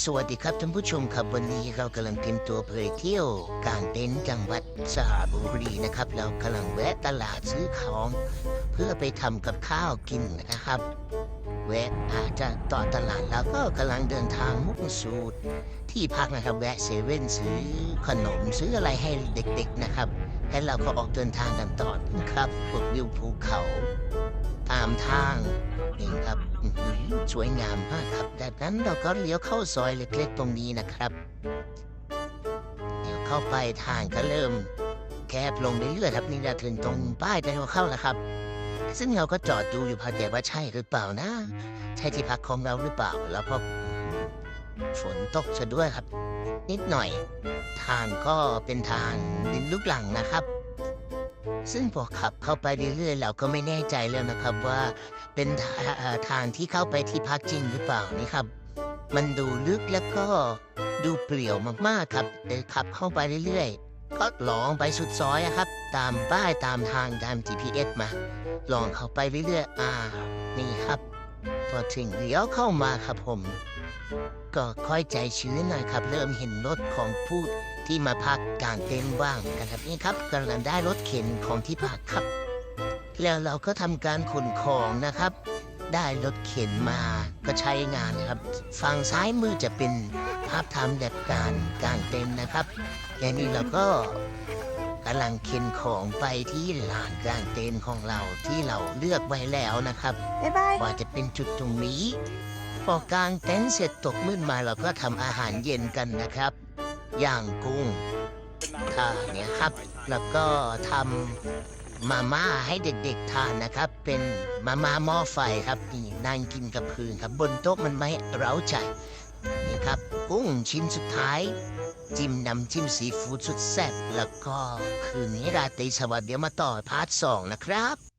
สวัสดีครับท่านผู้ชมครับวันนี้เรากำลังเตรียมตัวไปเที่ยวกลางเต็นท์จังหวัดสระบุรีนะครับ เรากำลังแวะตลาดซื้อของ เพื่อไปทำกับข้าวกินนะครับ แวะอาจจะต่อตลาดแล้วก็กำลังเดินทางมุ่งสู่ที่พักนะครับแวะเซเว่นซื้อขนมซื้ออะไรให้เด็กๆนะครับแล้วเราก็ออกเดินทางกันต่อนะครับบนวิวภูเขา ตามทาง ครับอื้อหือสวยงามมากครับจากนั้นเราก็เลี้ยวเข้าซอยเล็กๆตรงนี้นะครับเดี๋ยวเข้าไปทางก็เริ่ม แคบลงเรื่อยๆครับนี่จะถึงตรงป้ายทางเข้าแล้วครับ ซึ่งเราก็จอดดูอยู่พอแต่ว่าใช่หรือเปล่านะ ใช่ที่พักของเราหรือเปล่า แล้วก็ฝนตกซะด้วยครับ นิดหน่อย ทางก็เป็นทางดินลูกหลังนะครับ ซึ่งพอขับเข้าไปเรื่อยๆเราก็ไม่แน่ใจแล้วนะครับว่าเป็นทาทางที่เข้าไปที่พักจริงหรือเปล่านี่ครับ มันดูลึกแล้วก็ดูเปลี่ยวมากๆครับเดินขับเข้าไปเรื่อยๆ ก็ลองไปสุดซอยครับ ตามป้ายตามทางตาม GPS มา ลองเข้าไปเรื่อยๆอ่า นี่ครับ พอถึงเลี้ยวเข้ามาครับผม ก็ค่อยใจชื้นหน่อยครับ เริ่มเห็นรถของผู้ที่มาพักกลางเต็นท์บ้างกันครับนี่ครับกำลังได้รถเข็นของที่พักครับ แล้วเราก็ทำการขนของนะครับ ได้รถเข็นมาก็ใช้งานนะครับ ฝั่งซ้ายมือจะเป็นภาพทำแบบการกลางเต็นท์นะครับและนี่เราก็ ลังเข็นของไปที่ลานกลางเต็นท์ของเราที่เราเลือกไว้แล้วนะครับบ๊ายบายว่าจะเป็นจุดตรงนี้ พอกางเต็นท์เสร็จตกมืดมาเราก็ทำอาหารเย็นกันนะครับย่างกุ้งท่าเนี่ยครับ แล้วก็ทำมาม่าให้เด็กๆทานนะครับ เป็นมาม่าหม้อไฟครับนี่นั่งกินกับพื้นครับ บนโต๊ะมันไม่เร้าใจนี่ครับ กุ้งชิ้นสุดท้าย จิ้มน้ำจิ้มซีฟู้ดสุดแซ่บแล้วก็คืนนี้ราตรีสวัสดิ์เดี๋ยวมาต่อพาร์ทสองนะครับ